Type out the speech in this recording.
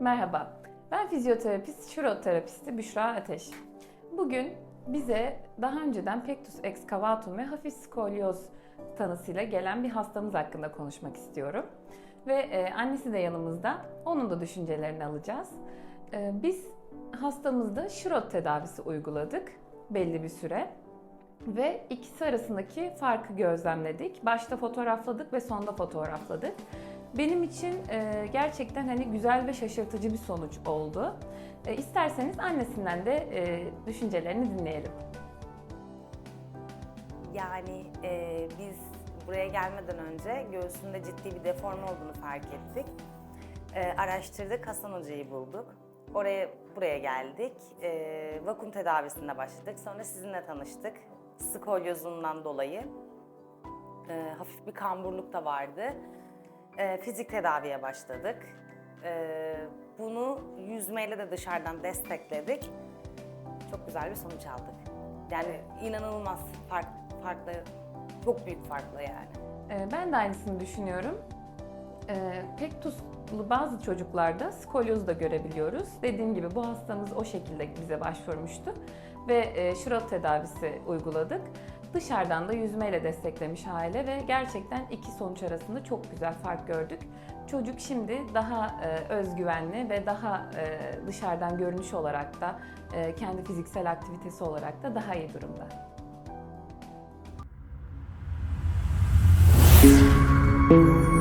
Merhaba, ben fizyoterapist, şuroterapisti Büşra Ateş. Bugün bize daha önceden pectus excavatum ve hafif skolyoz tanısıyla gelen bir hastamız hakkında konuşmak istiyorum. Ve e, annesi de yanımızda, onun da düşüncelerini alacağız. E, biz hastamızda şurot tedavisi uyguladık belli bir süre. Ve ikisi arasındaki farkı gözlemledik. Başta fotoğrafladık ve sonda fotoğrafladık. Benim için e, gerçekten hani güzel ve şaşırtıcı bir sonuç oldu. E, isterseniz annesinden de e, düşüncelerini dinleyelim. Yani e, biz buraya gelmeden önce göğsünde ciddi bir deforme olduğunu fark ettik. E, araştırdık, Hasan Hoca'yı bulduk. Oraya buraya geldik. E, vakum tedavisine başladık. Sonra sizinle tanıştık. Skolyozundan dolayı. E, hafif bir kamburluk da vardı. E, fizik tedaviye başladık. E, bunu yüzmeyle de dışarıdan destekledik. Çok güzel bir sonuç aldık. Yani inanılmaz fark, farklı, çok büyük farklı yani. E, ben de aynısını düşünüyorum. E, pektuslu bazı çocuklarda skolyoz da görebiliyoruz. Dediğim gibi bu hastamız o şekilde bize başvurmuştu ve e, şurot tedavisi uyguladık. Dışarıdan da yüzmeyle desteklemiş aile ve gerçekten iki sonuç arasında çok güzel fark gördük. Çocuk şimdi daha e, özgüvenli ve daha e, dışarıdan görünüş olarak da e, kendi fiziksel aktivitesi olarak da daha iyi durumda. Thank